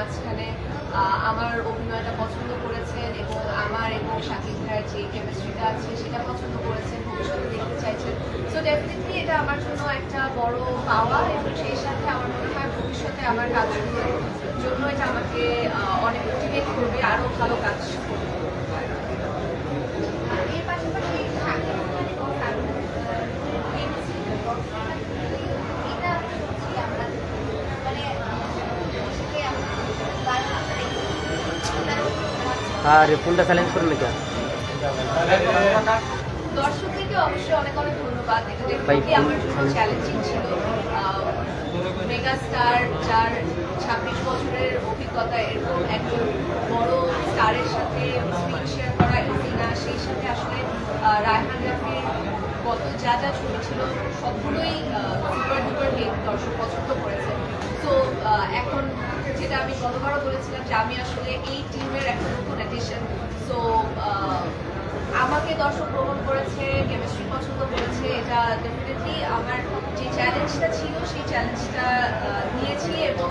মাঝখানে আমার অভিনয়টা পছন্দ করেছেন এবং আমার এবং শাকিব ভাইয়ের যে কেমিস্ট্রিটা আছে সেটা পছন্দ করেছেন, ভবিষ্যতে দেখতে চাইছেন। সো ডেফিনেটলি এটা আমার জন্য একটা বড় পাওয়া এবং সেই সাথে আমার মনে হয় ভবিষ্যতে আমার কাজগুলোর জন্য এটা আমাকে অনেক মোটিভেট করবে আরও ভালো কাজ করতে এর পাশাপাশি শাকিব খানের ও শাহরুখ খানের এটা হচ্ছে আমরা মানে সেটাই আমরা আর ফোনটা সাইলেন্স করুন না দর্শকদেরকে অবশ্যই অনেক অনেক ধন্যবাদ। এটা আমার জন্য চ্যালেঞ্জিং ছিল। মেগা স্টার যার ছাব্বিশ বছরের অভিজ্ঞতা এরকম একজন বড় স্টারের সাথে স্ক্রিন শেয়ার করা ইজি না সেই সাথে আসলে আহ, রায়হান রাফির গত যা যা ছবি ছিল সবগুলোই সুপার ডুপার হিট দর্শক পছন্দ করেছে। তো এখন যেটা আমি গতবারও বলেছিলাম যে আমি আসলে এই টিমের একটা নতুন এডিশন সো আমাকে দর্শক গ্রহণ করেছে কেমিস্ট্রি পছন্দ করেছে এটা ডেফিনেটলি আমার যে চ্যালেঞ্জটা ছিল সেই চ্যালেঞ্জটা নিয়েছি এবং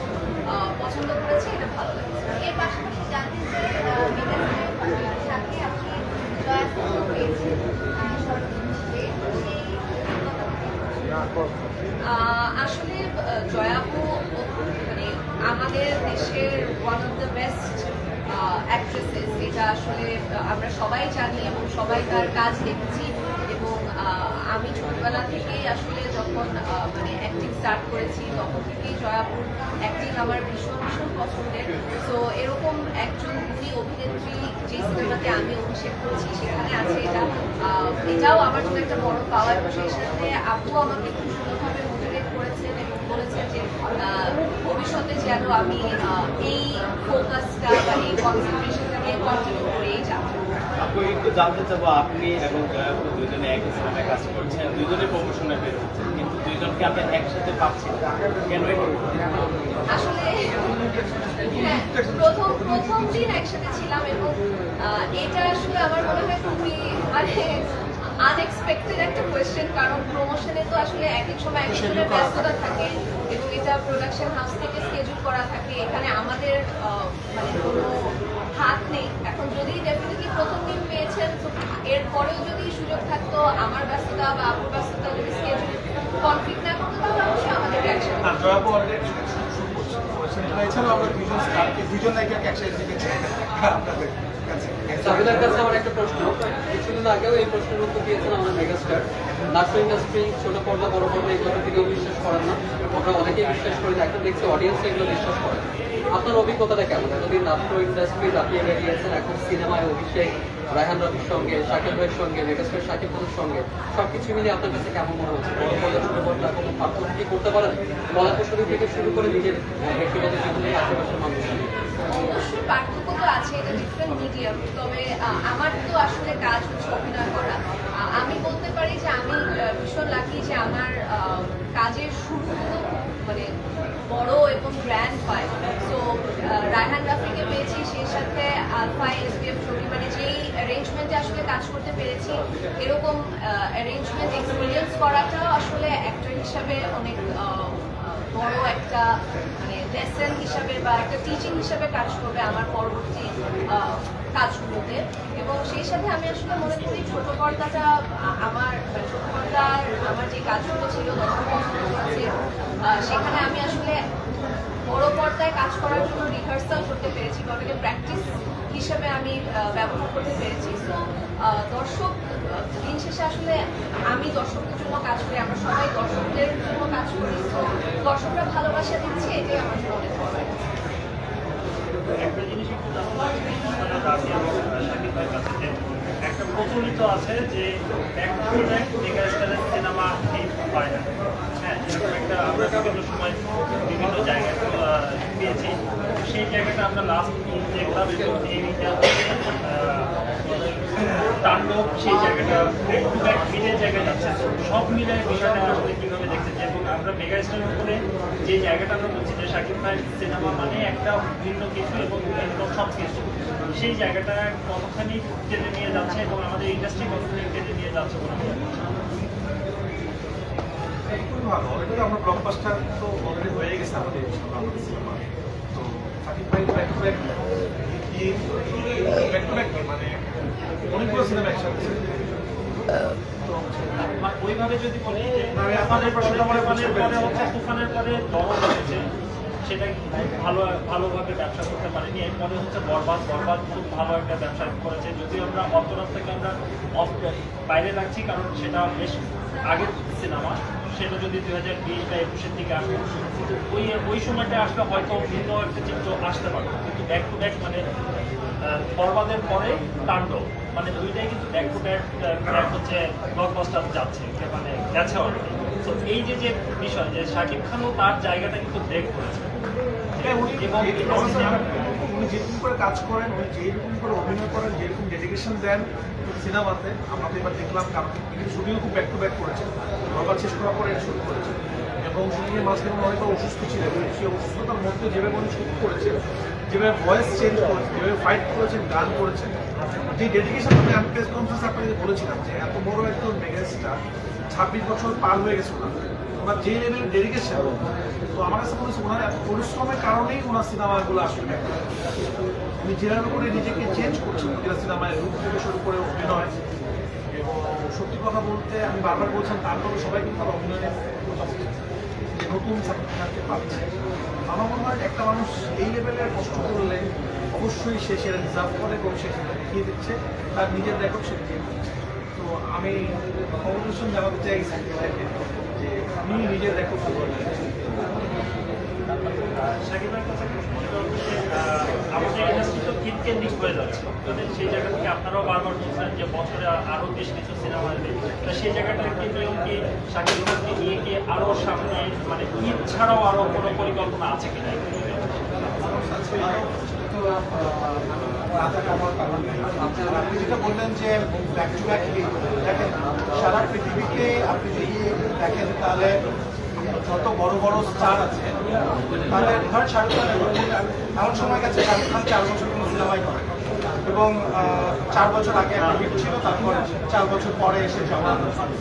পছন্দ করেছে এটা ভালো লাগছে। এর পাশাপাশি জানতে সাথে আপনি আসলে জয়াপু আমাদের দেশের one of the best actresses এটা আসলে আমরা সবাই জানি এবং সবাই তার কাজ দেখেছি এবং আমি ছোটবেলা থেকেই আসলে যখন মানে অ্যাক্টিং স্টার্ট করেছি, তখন থেকেই জয়াপুর অ্যাক্টিং আমার ভীষণ ভীষণ পছন্দের। তো এরকম একজন গুণী অভিনেত্রী, যে সিনেমাতে আমি অভিষেক করেছি, সেখানে আছে এটা। এটাও আমার জন্য একটা বড় পাওয়ার। সেই সাথে আপু আমাকে খুব এবং যে ভবিষ্যতে যেন আমি এই ফোকাসটা বা এই কনসেন্ট্রেশনটা নিয়ে কন্টিনিউ করেই যাব। আপু একটু জানতে চাবো আপনি এবং জয়াপু দুজনে একই সিনেমায় কাজ করছেন দুজনে প্রমোশনে বের হচ্ছেন কিন্তু দুজনকে আমরা একসাথে পাচ্ছি। কেন আসলে হ্যাঁ, প্রথম প্রথম দিন একসাথে ছিলাম এবং এটা আসলে আমার মনে হয় খুবই মানে আনএক্সপেক্টেড একটা কোয়েশ্চেন কারণ প্রমোশনে তো আসলে এক এক সময় এক একজনের ব্যস্ততা থাকে। এবং এটা প্রোডাকশন হাউস থেকে স্কেজুল করা থাকে। এখানে আমাদের আহ, মানে কোনো হাত নেই। এখন যদি ডেফিনেটলি প্রথম দিন পেয়েছেন তো এরপরেও যদি সুযোগ থাকতো আমার ব্যস্ততা বা আপুর ব্যস্ততা যদি স্কেজুল কনফ্লিক্ট না করতো তাহলে অবশ্যই আমাদের অলরেডি এছাড়াও আমরা দুজন দুজন নায়িকাকে একসাথে দেখেছি। আপনাদের। কাছে সাবিনার কাছে আমার একটা প্রশ্ন। কিছুদিন আগেও এই প্রশ্নের উত্তর দিয়েছেন আমাদের মেগাস্টার। নাট্য ইন্ডাস্ট্রি, ছোট পর্দা, বড় পর্দা এগুলোর দিকেও বিশ্বাস করেন না। আমরা অনেকেই বিশ্বাস করি এখন দেখছি অডিয়েন্স এগুলো বিশ্বাস করে। আপনার অভিজ্ঞতাটা কেমন? এতদিন নাট্য ইন্ডাস্ট্রি আপনি বেরিয়েছেন, এখন সিনেমায় অভিষেক, রায়হান রবির সঙ্গে শাকিব ভাইয়ের সঙ্গে, মেগাস্টার শাকিব খানের সঙ্গে, সবকিছু মিলিয়ে আপনার কাছে কেমন মনে হচ্ছে? বড় পর্দা, ছোট পর্দা, কোনো পার্থক্য কি করতে পারেন? প্রসঙ্গ থেকে শুরু করে নিজের ব্যক্তিগত জীবনে আশেপাশের মানুষ অবশ্যই পার্থক্য তো আছে, এটা ডিফারেন্ট মিডিয়াম তবে আমার তো আসলে কাজ হচ্ছে অভিনয় করা। আমি বলতে পারি যে আমি ভীষণ লাকি যে আমার কাজের শুরুগুলো মানে বড় এবং গ্র্যান্ড হয়। সো রায়হান রাফিকে পেয়েছি, সেই সাথে আলফা এসবিএফ ছবি মানে যেই অ্যারেঞ্জমেন্টে আসলে কাজ করতে পেরেছি, এরকম অ্যারেঞ্জমেন্ট এক্সপিরিয়েন্স করাটাও আসলে অ্যাক্টর হিসাবে অনেক বড় একটা মানে লেসন হিসাবে বা একটা টিচিং হিসাবে কাজ করবে আমার পরবর্তী কাজগুলোতে। এবং সেই সাথে আমি আসলে মনে করি ছোট পর্দাটা আমার মানে ছোট পর্দার আমার যে কাজগুলো ছিল দর্শক করেছে সেখানে আমি আসলে বড় পর্দায় কাজ করার জন্য রিহার্সাল করতে পেরেছি, বা প্র্যাকটিস হিসাবে আমি ব্যবহার করতে পেরেছি। সো দর্শক দিন শেষে আসলে আমি দর্শকদের জন্য কাজ করি, আমরা সবাই দর্শকদের জন্য কাজ করি। তো দর্শকরা ভালোবাসা দিচ্ছে, এটাই আমার জন্য অনেক একটা জিনিস একটু প্রচলিত আছে যে এক সিনেমা হিট হয় না। হ্যাঁ এরকম একটা আমরা সময় বিভিন্ন জায়গায়। পেয়েছি। সেই জায়গাটা আমরা লাস্ট এবং তাণ্ডব, সেই জায়গাটা ব্যাক টু ব্যাক মিলের জায়গায় যাচ্ছে। সব মিলে বিষয়টা আসলে কীভাবে দেখতেছি এবং আমরা মেগা স্টারের উপরে যে জায়গাটা আমরা বলছি যে শাকিব ভাইয়ের সিনেমা মানে একটা ভিন্ন কিছু এবং সব কিছু সেই জায়গাটা কতখানি টেনে নিয়ে যাচ্ছে এবং আমাদের ইন্ডাস্ট্রি কতখানি টেনে নিয়ে যাচ্ছে বলে অলরেডি আমরা ব্লকবাস্টার তো অলরেডি হয়ে গেছে আমাদের আমাদের সিনেমা তো সাকিব ভাই back to back back to back মানে অনেকগুলো সিনেমা একসাথে ওইভাবে যদি বলি যে আমি আপনাদের প্রশ্নটা মনে তুফানের পরে হচ্ছে তুফানের পরে দরদ হয়েছে। সেটা ভালো ভালোভাবে ব্যবসা করতে পারেনি। এরপরে হচ্ছে বরবাদ। বরবাদ খুব ভালো একটা ব্যবসা করেছে। যদিও আমরা অন্তরাজ থেকে আমরা অফ বাইরে রাখছি কারণ সেটা বেশ আগের সিনেমা সেটা যদি দুই হাজার বিশ বা একুশের দিকে আসে কিন্তু ওই ওই সময়টা আসলে হয়তো ভিন্ন একটা চিত্র আসতে পারে। কিন্তু ব্যাক টু ব্যাক মানে বরবাদের পরে তাণ্ডব মানে দুইটাই কিন্তু ব্যাক টু ব্যাক হচ্ছে ব্লকবাস্টার যাচ্ছে মানে গেছে অলরেডি তো এই যে যে বিষয় যে শাকিব খানও তার জায়গাটা কিন্তু ব্রেক করেছে। হ্যাঁ, এবং যেরকম করে কাজ করেন, উনি যেরকম করে অভিনয় করেন, যেরকম ডেডিকেশন দেন সিনেমাতে, আমরা তো এবার দেখলাম কারণ শুটিং খুব ব্যাক টু ব্যাক করেছেন। আবার শেষ করার পরে শুরু করেছেন। এবং শুটিংয়ের মাঝখানে অনেকবার অসুস্থ ছিলেন। সেই অসুস্থতার মধ্যে যেভাবে উনি শুট করেছেন, যেভাবে ভয়েস চেঞ্জ করেছেন, যেভাবে ফাইট করেছেন, গান করেছেন, যে ডেডিকেশন আমি আমি প্রেস কনফারেন্স আপনাকে বলেছিলাম যে এত বড় একজন মেগাস্টার ছাব্বিশ বছর পার হয়ে গেছে ওনার। ওনার যে লেভেলের ডেডিকেশন তো আমার কাছে মনে হচ্ছে ওনার পরিশ্রমের কারণেই ওনার সিনেমাগুলো আসলে উনি যেভাবে করে নিজেকে চেঞ্জ করছেন প্রতিটা সিনেমায় রূপ থেকে শুরু করে অভিনয়। এবং সত্যি কথা বলতে আমি বারবার বলছেন তারপরে সবাই কিন্তু তার অভিনয়ের যে নতুন সার্টিফিকেটকে পাচ্ছে। আমার মনে হয় একটা মানুষ এই লেভেলের কষ্ট করলে অবশ্যই সে সেটা রিজার্ভ করে এবং সে সেটা দেখিয়ে দিচ্ছে, তার নিজের রেকর্ড সে আমি কংগ্রেশন জানাতে চাই যে আমি নিজের রেকর্ড করে শাকিবের কাছে আমাদের ইন্ডাস্ট্রি তো হিট কেন্দ্রিক হয়ে যাচ্ছে। তাদের সেই জায়গা থেকে আপনারাও বারবার বলছেন যে বছরে আরও বেশ কিছু সিনেমা আসবে। তো সেই জায়গাটা কি নিয়ম কি শাকিব খানকে নিয়ে কি আরও সামনে মানে ঈদ ছাড়াও আরও কোনো পরিকল্পনা আছে কিনা? আপনি যেটা বললেন যে ব্যাক টু ব্যাক দেখেন, সারা পৃথিবীতে আপনি যদি দেখেন তাহলে যত বড় বড় স্টার আছে, তাহলে ধর শাহরুখ এমন সময় গেছে শাহরুখ খান চার বছর কোনো সিনেমাই করে। এবং চার বছর আগে একটা হিট ছিল, তারপর চার বছর পরে এসে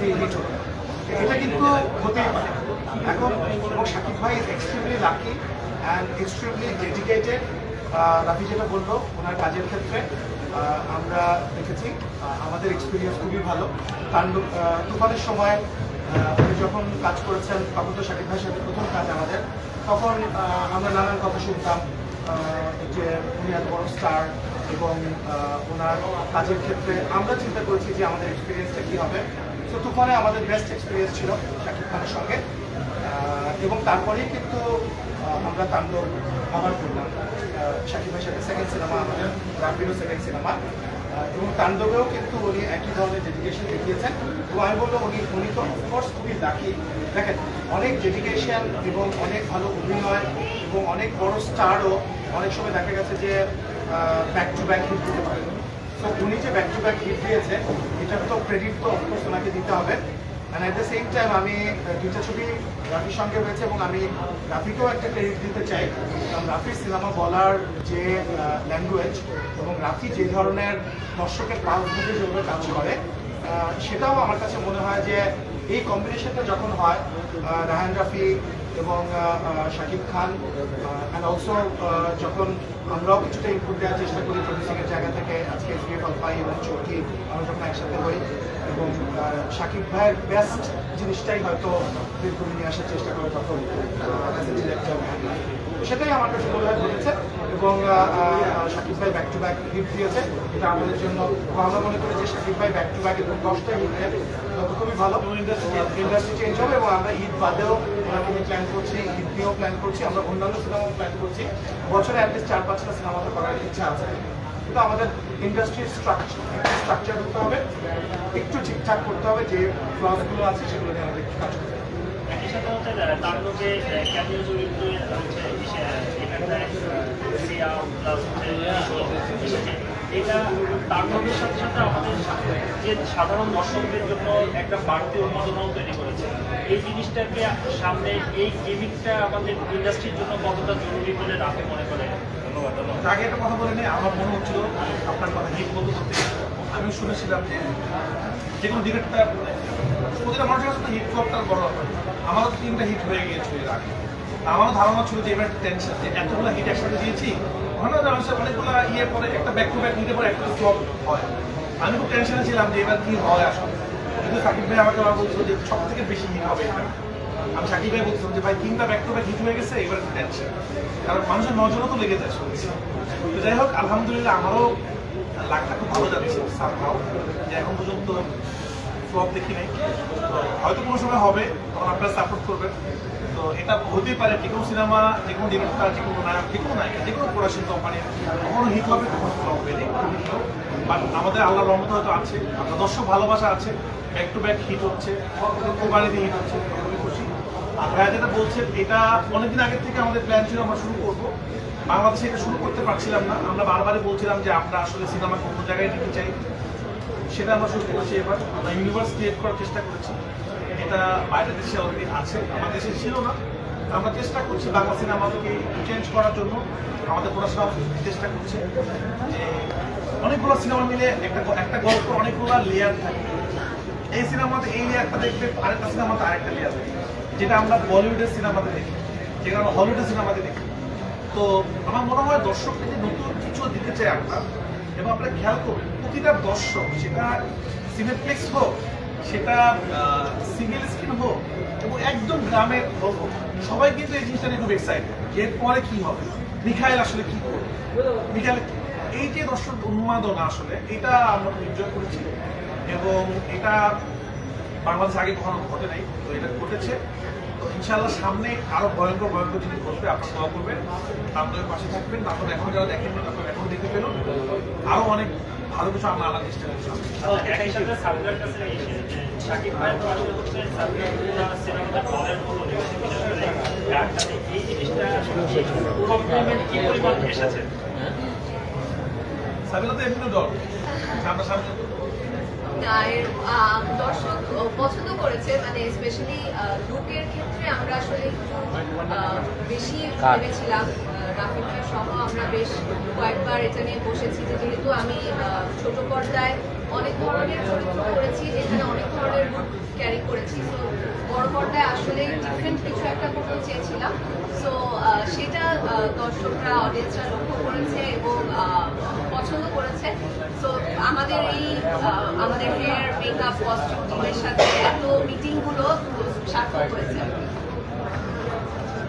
এই হিট হলো। এটা কিন্তু হতেই পারে। এখন, এবং শাকিব ভাই extremely lucky and extremely dedicated Rafi যেটা বলল ওনার কাজের ক্ষেত্রে আমরা দেখেছি আমাদের এক্সপিরিয়েন্স খুবই ভালো। আহ, তুফানের সময় উনি যখন কাজ করেছেন তখন তো শাকিব ভাইয়ের সাথে প্রথম কাজ আমাদের। তখন আমরা নানান কথা শুনতাম যে উনি এত বড় স্টার এবং ওনার কাজের ক্ষেত্রে আমরা চিন্তা করেছি যে আমাদের এক্সপিরিয়েন্সটা কী হবে। তো তুফানে আমাদের বেস্ট এক্সপিরিয়েন্স ছিল শাকিব খানের সঙ্গে। এবং তারপরেই কিন্তু আমরা তাণ্ডব আবার করলাম। শাকিব ভাইয়ের সাথে সেকেন্ড সিনেমা আমাদের রাফিরও সেকেন্ড সিনেমা এবং তাণ্ডবেও কিন্তু উনি একই ধরনের ডেডিকেশন দেখিয়েছেন। এবং আমি বলব উনি উনি তো অফকোর্স খুবই লাকি দেখেন, অনেক ডেডিকেশন এবং অনেক ভালো অভিনয় এবং অনেক বড় স্টারও অনেক সময় দেখা গেছে যে ব্যাক টু ব্যাক হিট দিতে পারে। তো উনি যে ব্যাক টু ব্যাক হিট দিয়েছে, এটার তো ক্রেডিট তো অফকোর্স ওনাকে দিতে হবে। And at the same time আমি দুইটা ছবি রাফির সঙ্গে হয়েছে এবং আমি রাফিকেও একটা ক্রেডিট দিতে চাই। কারণ রাফির সিনেমা বলার যে ল্যাঙ্গুয়েজ এবং রাফি যে ধরনের দর্শকের পাল ধরে যেভাবে কাজ করে সেটাও আমার কাছে মনে হয় যে এই কম্বিনেশনটা যখন হয় রাহান রাফি এবং শাকিব খান অ্যান্ড অলসো যখন আমরাও কিছুটা ইনপুট দেওয়ার চেষ্টা করি প্রডিউসিংয়ের জায়গা থেকে, আজকে এস বি পাই এবং চৌকি আমরা যখন একসাথে হই এবং শাকিব ভাইয়ের বেস্ট জিনিসটাই হয়তো বের নিয়ে আসার চেষ্টা করে তখন সেটাই আমার কাছে মনে হয় ঘটেছে। এবং শাকিব ভাই ব্যাক টু ব্যাক হিট দিয়েছে। এটা আমাদের জন্য আমরা মনে করি যে শাকিব ভাই ব্যাক টু ব্যাক এবং দশটা হিট দেয় খুবই ভালো। ইন্ডাস্ট্রি চেঞ্জ হবে। এবং আমরা ঈদ বাদেও ওনাকে প্ল্যান করছি ঈদ নিয়েও প্ল্যান করছি। আমরা অন্যান্য সিনেমাও প্ল্যান করছি। বছরে অ্যাটলিস্ট চার পাঁচটা সিনেমা তো করার ইচ্ছা আছে। কিন্তু আমাদের ইন্ডাস্ট্রির স্ট্রাকচার স্ট্রাকচার করতে হবে। একটু ঠিকঠাক করতে হবে যে ফ্লসগুলো আছে সেগুলো নিয়ে আমাদের কাজ করতে এটা তাণ্ডবের সাথে আমাদের যে সাধারণ দর্শকদের জন্য একটা বাড়তি উন্মাদনাও তৈরি করেছে। এই জিনিসটাকে সামনে, এই গেমিংটা আমাদের ইন্ডাস্ট্রির জন্য কতটা জরুরি বলে রাখে মনে করে ধন্যবাদ ধন্যবাদ। আগে একটা কথা বলে নিই আমার মনে হচ্ছিল আপনার কথা, হিট বলতে, আমি শুনেছিলাম যে যে কোনো ডিরেক্টর প্রতিটা মানুষের কাছে হিট ফ্লপটার বড় ব্যাপার। আমারও তিনটা হিট হয়ে গিয়েছিল এর আগে। আমারও ধারণা ছিল যে এবার টেনশন যে এতগুলো হিট একসাথে দিয়েছি ঘন মানুষের অনেকগুলো ইয়ে পরে একটা ব্যাক টু ব্যাক হিটে পরে একটা ফ্লপ হয়। আমি খুব টেনশনে ছিলাম যে এবার কি হয় আসলে। কিন্তু সাকিব ভাই আমাকে আবার বলছিল যে সব থেকে বেশি হিট হবে আমি সাকিব ভাই বলছিলাম যে, ভাই, তিনটা ব্যাক টু ব্যাক হিট হয়ে গেছে, এবার টেনশন কারণ মানুষের নজরও তো লেগে যায় তো যাই হোক, আলহামদুলিল্লাহ আমারও লাখটা খুব ভালো যাচ্ছে সামহাও যে এখন পর্যন্ত ফ্লপ দেখি নাই। হয়তো কোনো সময় হবে, তখন আপনারা সাপোর্ট করবেন। তো এটা হতেই পারে, যে কোনো সিনেমা যে কোনো ডিরেক্টর যে কোনো নায়ক, যে কোনো নায়িকা, যে কোনো প্রোডাকশন কোম্পানি কখনো হিট হবে, কখনো ফ্লপ হবে বাট আমাদের আল্লাহ রহমত হয়তো আছে আপনার দর্শক ভালোবাসা আছে ব্যাক টু ব্যাক হিট হচ্ছে কোরবানিতে হিট হচ্ছে খুবই খুশি। আর ভাইয়া যেটা বলছেন, এটা অনেকদিন আগের থেকে আমাদের প্ল্যান ছিল, আমরা শুরু করব। বাংলাদেশে এটা শুরু করতে পারছিলাম না, আমরা বারবারই বলছিলাম যে আমরা আসলে সিনেমা কোন জায়গায় নিতে চাই। সেটা আমরা শুরু করেছি এবার। আমরা ইউনিভার্স ক্রিয়েট করার চেষ্টা করেছি। এটা বাইরের দেশে অলরেডি আছে, আমাদের দেশে ছিল না। আমরা চেষ্টা করছি বাংলা সিনেমাকে চেঞ্জ করার জন্য। আমাদের পড়াশোনা চেষ্টা করছে যে অনেকগুলো সিনেমা মিলে একটা একটা গল্প অনেকগুলো লেয়ার থাকে। এই সিনেমাতে এই লেয়ারটা দেখবে, আরেকটা সিনেমাতে আরেকটা লেয়ার দেখবে যেটা আমরা বলিউডের সিনেমাতে দেখি, যেটা আমরা হলিউডের সিনেমাতে দেখি। তো আমার মনে হয় দর্শককে নতুন কিছু দিতে চাই আমরা, এবং আপনারা খেয়াল করবেন প্রতিটা দর্শক, সেটা সিনেপ্লেক্স হোক, সেটা সিঙ্গেল স্ক্রিন হোক এবং একদম গ্রামের হোক, সবাই কিন্তু এই জিনিসটা নিয়ে খুব এক্সাইটেড এরপরে কি হবে? মিখাইল আসলে কি করবে? মিখাইল, এই যে দর্শক উন্মাদনা আসলে, এটা আমরা এনজয় করেছি এবং এটা বাংলাদেশ আগে কখনো ঘটে নাই, তো এটা ঘটেছে। তো ইনশাআল্লাহ সামনে আরও ভয়ঙ্কর ভয়ঙ্কর জিনিস ঘটবে, আপনার দোয়া করবেন। আপনাদের পাশে থাকবেন, তারপর এখন যারা দেখেন তারপর এখন দেখে পেল আরও অনেক ভালো কিছু আমরা আনার চেষ্টা করছি একই সাথে সাবিরের কাছে এসে শাকিব ভাইয়ের প্রশ্ন হচ্ছে সাবির সিনেমাটা দলের মতো লেগেছে বিশেষ করে গানটাতে এই জিনিসটা কমপ্লিমেন্ট কি পরিমাণ এসেছে? সাবিলা তো এমনি ডর আমরা সামনে না, এর, আহ, দর্শক পছন্দ করেছে মানে স্পেশালি লুকের ক্ষেত্রে আমরা আসলে একটু আহ, বেশি। ভেবেছিলাম। রাফিক ভাই সহ আমরা বেশ কয়েকবার এটা নিয়ে বসেছি যেহেতু আমি ছোট পর্দায় অনেক ধরনের চরিত্র করেছি, যেখানে অনেক ধরনের লুক ক্যারি করেছি তো বড় পর্দায় আসলে ডিফারেন্ট কিছু একটা করতে চেয়েছিলাম। সো সেটা দর্শকরা অডিয়েন্সরা লক্ষ্য করেছে এবং পছন্দ করেছে। সো আমাদের এই আমাদের হেয়ার মেকআপ কস্টিউম টিমের সাথে এত মিটিংগুলো সার্থক হয়েছে।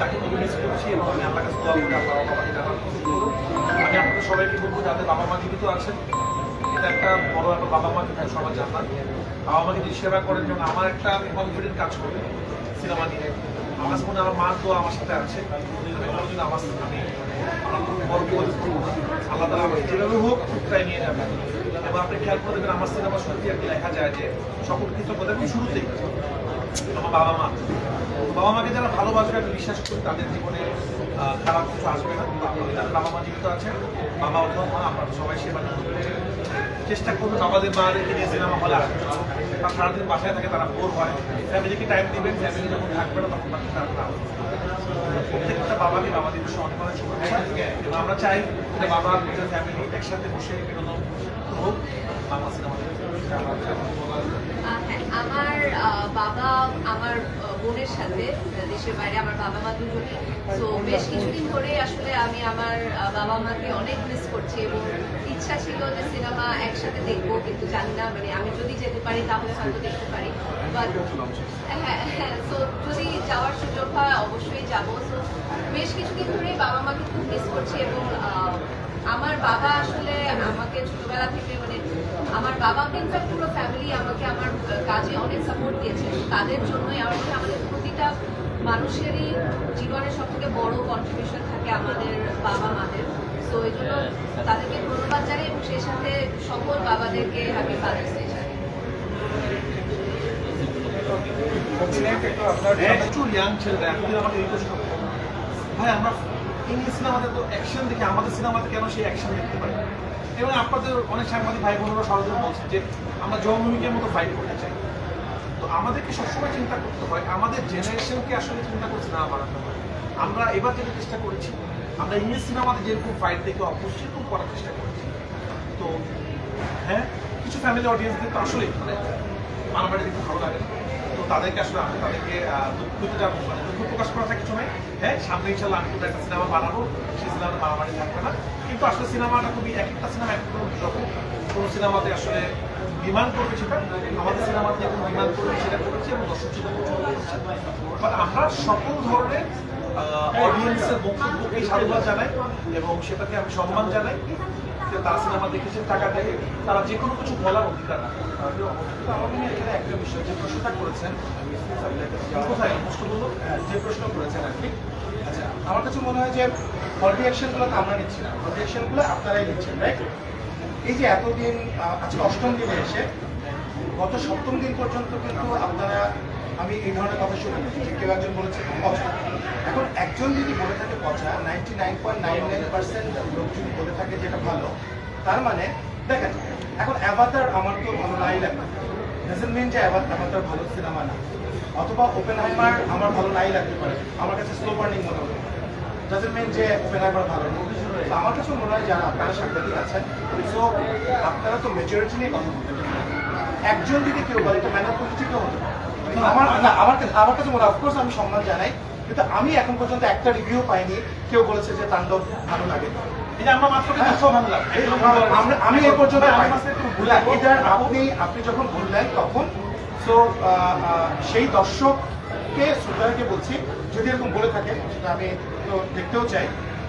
তাকে খুব মিস করছি, এবং আমি আল্লাহ কাছে দোয়া বলব, যাদের বাবা মা জীবিত আছেন, এটা একটা বড় বাবা মা কিন্তু সবার বাবা মাকে যদি সেবা করেন আমার একটা আমি কনফিডেন্ট কাজ করি সিনেমা নিয়ে। আমার মনে আমার মার দোয়া আমার সাথে আছে। আমার আমি আমার। আল্লাহ তালা যেভাবে হোক টুকটাই নিয়ে যাবে। এবং আপনি খেয়াল করে দেবেন আমার সিনেমা সত্যি একটা লেখা যায় যে সকল আমি শুরুতেই আমার বাবা মা। বাবা মাকে যারা ভালোবাসবে, আমি বিশ্বাস করি তাদের জীবনে খারাপ কিছু আসবে না। তো আপনাদের বাবা মা জীবিত আছেন বাবা অথবা মা আপনারা সবাই সেবা চেষ্টা করবেন আমাদের মাদেরকে নিয়ে সিনেমা হলে আসবে তারা সারাদিন বাসায় থাকে, তারা বোর হয়। ফ্যামিলিকে টাইম দিবেন ফ্যামিলি যখন থাকবে না, তখন তারা প্রত্যেকটা বাবাকে বাবা দিবসে অনেক অনেক শুভেচ্ছা। এবং আমরা চাই যে বাবা নিজের ফ্যামিলি একসাথে বসে বিনোদন হোক। বাংলা সিনেমা হ্যাঁ, আমার বাবা আমার বোনের সাথে দেশের বাইরে আমার বাবা মা দুজনে তো বেশ কিছুদিন ধরে আসলে আমি আমার বাবা মাকে অনেক মিস করছি এবং ইচ্ছা ছিল যে সিনেমা একসাথে দেখব কিন্তু জানি না মানে আমি যদি যেতে পারি তাহলে হয়তো দেখতে পারি। বাট হ্যাঁ যদি যাওয়ার সুযোগ হয়, অবশ্যই যাব। বেশ কিছুদিন বাবা মাকে খুব মিস করছি এবং আমার বাবা আসলে আমাকে ছোটবেলা থেকে মানে আমার বাবাকে ইনফ্যাক্ট পুরো ফ্যামিলি আমাকে আমার কাজে অনেক সাপোর্ট দিয়েছে। তাদের জন্যই আমার আমাদের প্রতিটা মানুষেরই জীবনে সব থেকে বড় কন্ট্রিবিউশন থাকে আমাদের বাবা মাদের। তো এই জন্য তাদেরকে ধন্যবাদ জানাই এবং সেই সাথে সকল বাবাদেরকে জানাই আমরা চিন্তা করতে হয়, আমাদের জেনারেশনকে আসলে চিন্তা করছে না বাড়াতে হয়। আমরা এবার যেটা চেষ্টা করেছি, আমরা ইংলিশ সিনেমাতে যেরকম ফাইট দেখে অভ্যস্ত, সেরকম করার চেষ্টা করেছি। তো হ্যাঁ কিছু ফ্যামিলি অডিয়েন্সদের তো আসলে মানে মারামারি দেখতে ভালো লাগে না। তো তাদেরকে আসলে আমি তাদেরকে আহ, দুঃখ দিতে যাব মানে দুঃখ প্রকাশ করাটা কিছু নয় হ্যাঁ সামনে ইনশাল্লাহ আমি কোনো একটা সিনেমা বানাবো সেই সিনেমাতে মারামারি থাকবে না। কিন্তু আসলে সিনেমাটা খুবই এক একটা সিনেমা এক রকম কোনো সিনেমাতে আসলে বিমান করবে সেটা আমাদের সিনেমাতে কোনো বিমান করবে সেটা করেছি এবং দর্শক সেটা বাট আমরা সকল ধরনের অডিয়েন্সের বক্তব্যকেই সাধুবাদ জানাই এবং সেটাকে আমি সম্মান জানাই। যে তারা সিনেমা দেখেছে টাকা দেখে তারা যে কোনো কিছু বলার অধিকার রাখে। তো আমি এখানে একটা বিষয়, যে প্রশ্নটা করেছেন, কোথায়? প্রশ্নগুলো যে প্রশ্ন করেছেন আর কি। আচ্ছা আমার কাছে মনে হয় যে হল রিয়াকশনগুলো তো আমরা নিচ্ছি না। হল রিয়াকশনগুলো আপনারাই নিচ্ছেন রাইট এই যে এতদিন আজকে অষ্টম দিনে এসে, গত সপ্তম দিন পর্যন্ত কিন্তু আপনারা আমি এই ধরনের কথা শুনিনি যে কেউ একজন বলেছে, পচা। এখন একজন যদি বলে থাকে পচা ninety nine point nine nine percent লোক যদি বলে থাকে যেটা ভালো। তার মানে দেখেন, এখন অ্যাভাতার আমার তো ভালো নাই লাগবে ডাজেন্ট মিন যে অ্যাভাতার ভালো সিনেমা না। অথবা ওপেন হাইমার আমার ভালো নাই লাগতে পারে। আমার কাছে স্লো বার্নিং মনে হতে ডাজেন্ট মিন যে ওপেন হাইমার ভালো আমার কাছে মনে হয় যারা আপনারা সাংবাদিক আছেন সো আপনারা তো মেজরিটি নিয়ে কথা বলতে। একজন যদি কেউ বলে, এটা ম্যানার পলিটিকও হতে পারে। আমার না আমার কাছে আমার কাছে মনে অফকোর্স আমি সম্মান জানাই কিন্তু আমি এখন পর্যন্ত একটা রিভিউ পাইনি। কেউ বলেছে যে তাণ্ডব ভালো লাগে হ্যাঁ, আমি এই পর্যন্ত আপনি আপনি যখন বললেন তখন তো সেই দর্শককে শ্রোতাকে বলছি যদি এরকম বলে থাকে সেটা আমি তো দেখতেও চাই।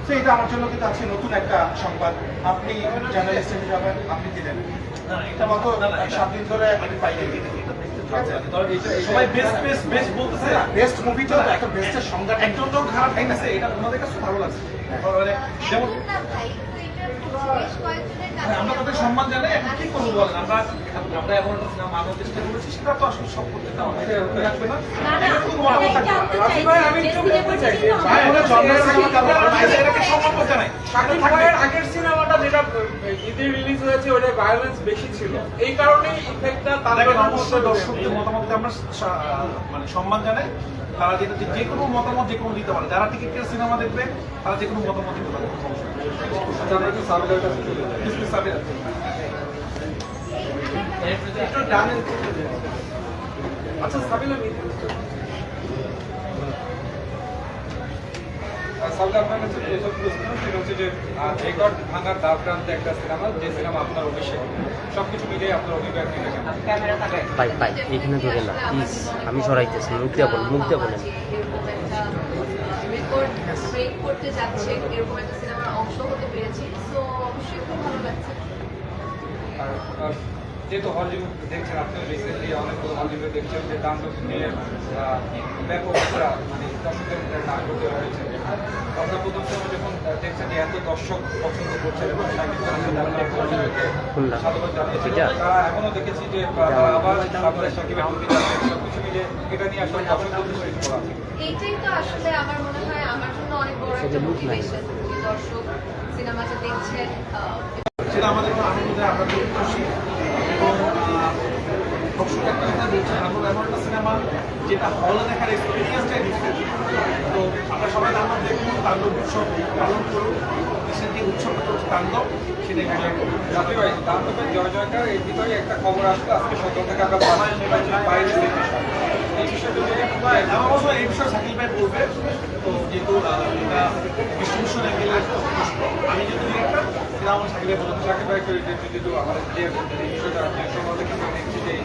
তো এটা আমার জন্য কিন্তু আছে নতুন একটা সংবাদ। আপনি জার্নালিস্ট হিসাবে আপনি দিলেন। এটা- সাত দিন ধরে আমি পাইনি। সবাই বেস্ট বেস্ট বেস্ট বলতেছে। বেস্ট মুভিটা একটা বেস্টের সংজ্ঞা একজন লোক খারাপ খাইতেছে এটা তোমাদের কাছে ভালো লাগছে। যেমন একদম না ভাই তো এটা বেশ কয়েকজনের কাছে আমরা তাদের সম্মান জানাই। এখন কি করব বলেন আমরা আমরা এমন একটা সিনেমা বানানোর চেষ্টা করেছি সেটা তো আসলে সব করতে আমাদের না। আগের সিনেমাটা যেটা ঈদে রিলিজ হয়েছে ওটা ভায়োলেন্স বেশি ছিল। এই কারণেই ইফেক্টটা তাদের অবশ্যই দর্শকদের মতামতকে আমরা মানে সম্মান জানাই। তারা যেটা যে কোনো মতামত যে কোনো দিতে পারে। যারা টিকিট কেটে সিনেমা দেখবে তারা যে কোনো মতামত দিতে পারে। কোনো সমস্যা প্রথম প্রশ্ন সেটা হচ্ছে যে রেকর্ড ভাঙার প্রান্তে একটা সিনেমা যে সিনেমা আপনার অভিষেক সব কিছু মিলিয়ে আপনার অভিজ্ঞতা নিয়ে দেখেন ভাই ভাই এখানে ধরে না প্লিজ আমি সরাইতেছি মুখ দিয়ে বলেন মুখ দিয়ে বলেন। ব্রেক করতে যাচ্ছে এরকম একটা সিনেমার অংশ হতে পেরেছি তো অবশ্যই খুব ভালো লাগছে। যেহেতু হলিউড দেখছেন আপনি রিসেন্টলি অনেক হলিউডে দেখছেন যে তাণ্ডব নিয়ে আহ, ব্যাপক একটা মানে দর্শকদের একটা আগ্রহ রয়েছে। আপনার প্রথম সময় যখন দেখছেন যে এত দর্শক পছন্দ করছেন এবং সাকিব খানের আপনার? সাধুবাদ তারা এমনও দেখেছি যে তারা আবার সামনে সাকিবের প্রতি যাচ্ছেন সব কিছু মিলে এটা নিয়ে আসলে এইটাই তো আসলে আমার মনে হয় আমার জন্য অনেক বড় একটা মোটিভেশন যে দর্শক সিনেমাটা দেখছেন সেটা আমাদের আনন্দ আমরা খুব খুশি এবং আহ, দর্শক একটা আমরা এমন একটা সিনেমা যেটা হলে দেখার এক্সপিরিয়েন্সটাই ডিফারেন্ট তো আমরা সবাই তাণ্ডব দেখুন তাণ্ডব উৎসব পালন করুন। দেশের যে উৎসবটা চলছে তাণ্ডব সেটা এনজয় করুন রাফি ভাই দান্তবের জয় জয়কার এই বিষয়ে একটা খবর আসলো। আজকে সকাল থেকে আমরা বাংলাদেশ বাইরে এই বিষয়টা যদি। আমার অবশ্য এই বিষয়ে সাকিব ভাই বলবে। তো যেহেতু এটা অ্যাঙ্গেলের আমি যদি ডিরেক্টর সেটা আমার সাকিব ভাই বলতে সাকিব ভাই যদি আমাদের এই বিষয়টা আপনি থেকে